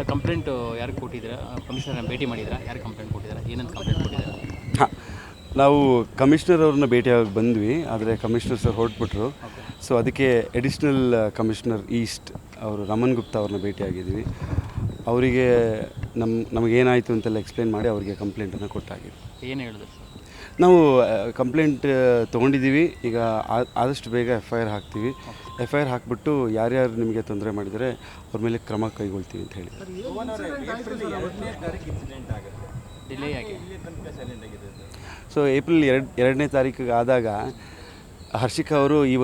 Sir complaint ಯಾರಿಗೆ ಕೊಟ್ಟಿದ್ದೀರಾ? ಕಮಿಷನರ್ನ ಭೇಟಿ ಮಾಡಿದ್ದೀರಾ? ಯಾರು ಕಂಪ್ಲೇಂಟ್ ಕೊಟ್ಟಿದ್ದೀರಾ? ಏನಂತ ಕಂಪ್ಲೇಂಟ್ ಕೊಟ್ಟಿದ್ದೀರಾ? ಹಾಂ ನಾವು ಕಮಿಷನರ್ ಅವ್ರನ್ನ ಭೇಟಿಯಾಗಿ ಬಂದ್ವಿ ಆದರೆ ಕಮಿಷನರ್ ಸರ್ ಹೊರಟ್ಬಿಟ್ರು. ಸೊ ಅದಕ್ಕೆ ಎಡಿಷ್ನಲ್ ಕಮಿಷನರ್ ಈಸ್ಟ್ ಅವರು ರಮನ್ ಗುಪ್ತಾ ಅವ್ರನ್ನ ಭೇಟಿಯಾಗಿದ್ವಿ. ಅವರಿಗೆ ನಮ್ಮ ನಮಗೇನಾಯಿತು ಅಂತೆಲ್ಲ ಎಕ್ಸ್ಪ್ಲೇನ್ ಮಾಡಿ ಅವರಿಗೆ ಕಂಪ್ಲೇಂಟನ್ನು ಕೊಟ್ಟಾಗಿದೆ ಏನು ಹೇಳಿದ್ರು ನಾವು ಕಂಪ್ಲೇಂಟ್ ತೊಗೊಂಡಿದ್ದೀವಿ. ಈಗ ಆದಷ್ಟು ಬೇಗ ಎಫ್ ಐ ಆರ್ ಹಾಕ್ತೀವಿ. ಎಫ್ ಐ ಆರ್ ಹಾಕ್ಬಿಟ್ಟು ಯಾರ್ಯಾರು ನಿಮಗೆ ತೊಂದರೆ ಮಾಡಿದರೆ ಅವ್ರ ಮೇಲೆ ಕ್ರಮ ಕೈಗೊಳ್ತೀವಿ ಅಂತ ಹೇಳಿ ಸೊ ಏಪ್ರಿಲ್ ಎರಡು ಎರಡನೇ ತಾರೀಕಿಗೆ ಆದಾಗ ಹರ್ಷಿಕಾ ಅವರು ಇವ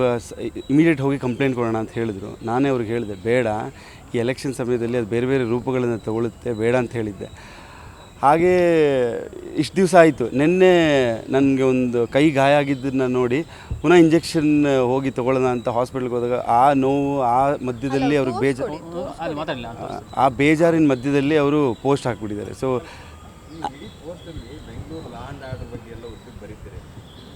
ಇಮಿಡಿಯೇಟ್ ಹೋಗಿ ಕಂಪ್ಲೇಂಟ್ ಕೊಡೋಣ ಅಂತ ಹೇಳಿದರು. ನಾನೇ ಅವ್ರಿಗೆ ಹೇಳಿದೆ ಬೇಡ ಈ ಎಲೆಕ್ಷನ್ ಸಮಯದಲ್ಲಿ ಅದು ಬೇರೆ ಬೇರೆ ರೂಪಗಳನ್ನು ತಗೊಳುತ್ತೆ ಬೇಡ ಅಂತ ಹೇಳಿದ್ದೆ. ಹಾಗೇ ಇಷ್ಟು ದಿವಸ ಆಯಿತು. ನಿನ್ನೆ ನನಗೆ ಒಂದು ಕೈ ಗಾಯ ಆಗಿದ್ದನ್ನು ನೋಡಿ ಪುನಃ ಇಂಜೆಕ್ಷನ್ ಹೋಗಿ ತೊಗೊಳ್ಳೋಣ ಅಂತ ಹಾಸ್ಪಿಟ್ಲ್ಗೆ ಹೋದಾಗ ಆ ನೋವು ಆ ಮಧ್ಯದಲ್ಲಿ ಅವ್ರಿಗೆ ಬೇಜಾರು ಆ ಬೇಜಾರಿನ ಮಧ್ಯದಲ್ಲಿ ಅವರು ಪೋಸ್ಟ್ ಹಾಕ್ಬಿಟ್ಟಿದ್ದಾರೆ. ಸೊ ಇಡೀ ಪೋಸ್ಟಲ್ಲಿ ಬೆಂಗಳೂರು ಲ್ಯಾಂಡ್ ಆರ್ಡರ್ ಬಗ್ಗೆ ಎಲ್ಲ ಉದ್ದಕ್ಕೆ ಬರೀತೀರಿ.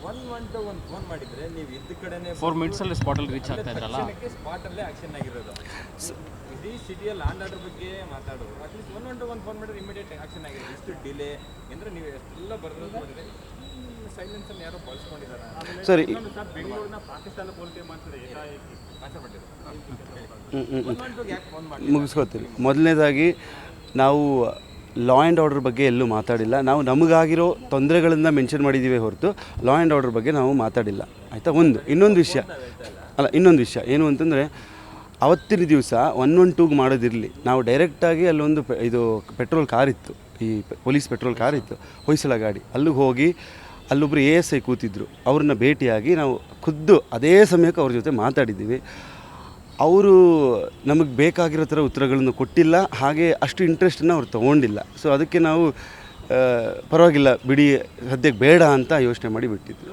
ಒನ್ ಒನ್ ಟು ಒಂದು ಫೋನ್ ಮಾಡಿದರೆ ನೀವು ಇದ್ದ ಕಡೆನೇ ಫೋರ್ ಮಿನಿಟ್ಸಲ್ಲಿ ಸ್ಪಾಟಲ್ಲಿ ರೀಚ್ ಆಗ್ತಾ ಇದ್ರಲ್ಲ? ಸ್ಪಾಟಲ್ಲೇ ಆಕ್ಷನ್ ಆಗಿರೋದು. ಇಡೀ ಸಿಟಿಯ ಲ್ಯಾಂಡ್ ಆರ್ಡರ್ ಬಗ್ಗೆ ಮಾತಾಡೋದು at least one one two one phone ಮಾಡಿದ್ರೆ ಇಮಿಡಿಯೇಟ್ ಆಕ್ಷನ್ ಆಗಿರೋದು ಇಷ್ಟು ಡಿಲೇ ಅಂದರೆ ನೀವು ಎಷ್ಟೆಲ್ಲ ಬರೋದು ಮಾಡಿದ್ರೆ ಸೈಲೆನ್ಸನ್ನು ಯಾರೋ ಬಳಸ್ಕೊಂಡಿದ್ದಾರೆ. ಸರಿ. ಬೆಂಗಳೂರಿನ ಪಾಕಿಸ್ತಾನ ಹೋಲಿಕೆ ಮಾಡ್ತಾರೆ ಫೋನ್ ಮಾಡಿ ಮುಗಿಸ್ಕೋತೀವಿ ಮೊದಲನೇದಾಗಿ ನಾವು ಲಾ ಆ್ಯಂಡ್ ಆರ್ಡರ್ ಬಗ್ಗೆ ಎಲ್ಲೂ ಮಾತಾಡಿಲ್ಲ. ನಾವು ನಮಗಾಗಿರೋ ತೊಂದರೆಗಳನ್ನು ಮೆನ್ಷನ್ ಮಾಡಿದ್ದೀವಿ ಹೊರತು ಲಾ ಆ್ಯಂಡ್ ಆರ್ಡರ್ ಬಗ್ಗೆ ನಾವು ಮಾತಾಡಿಲ್ಲ. ಆಯಿತಾ? ಒಂದು, ಇನ್ನೊಂದು ವಿಷಯ. ಅಲ್ಲ, ಇನ್ನೊಂದು ವಿಷಯ. ಏನು ಅಂತಂದರೆ, ಅವತ್ತಿನ ದಿವಸ ಒನ್ ಒನ್ ಟೂಗೆ ಮಾಡೋದಿರಲಿ. ನಾವು ಡೈರೆಕ್ಟಾಗಿ ಅಲ್ಲೊಂದು ಪೆ- ಇದು ಪೆಟ್ರೋಲ್ ಕಾರ್ ಇತ್ತು. ಈ ಪೊಲೀಸ್ ಪೆಟ್ರೋಲ್ ಕಾರ್ ಇತ್ತು. ಹೊಯ್ಸಳ ಗಾಡಿ. ಅಲ್ಲಿಗೆ ಹೋಗಿ ಅಲ್ಲೊಬ್ಬರು ಎ ಎಸ್ ಐ ಕೂತಿದ್ರು. ಅವ್ರನ್ನ ಭೇಟಿಯಾಗಿ ನಾವು ಖುದ್ದು ಅದೇ ಸಮಯಕ್ಕೆ ಅವ್ರ ಜೊತೆ ಮಾತಾಡಿದ್ದೀವಿ. ಅವರು ನಮಗೆ ಬೇಕಾಗಿರೋ ಥರ ಉತ್ತರಗಳನ್ನು ಕೊಟ್ಟಿಲ್ಲ, ಹಾಗೆ ಅಷ್ಟು ಇಂಟ್ರೆಸ್ಟನ್ನು ಅವ್ರು ತೊಗೊಂಡಿಲ್ಲ. ಸೊ ಅದಕ್ಕೆ ನಾವು ಪರವಾಗಿಲ್ಲ ಬಿಡಿ, ಸದ್ಯಕ್ಕೆ ಬೇಡ ಅಂತ ಯೋಚನೆ ಮಾಡಿ ಬಿಟ್ಟಿದ್ವಿ.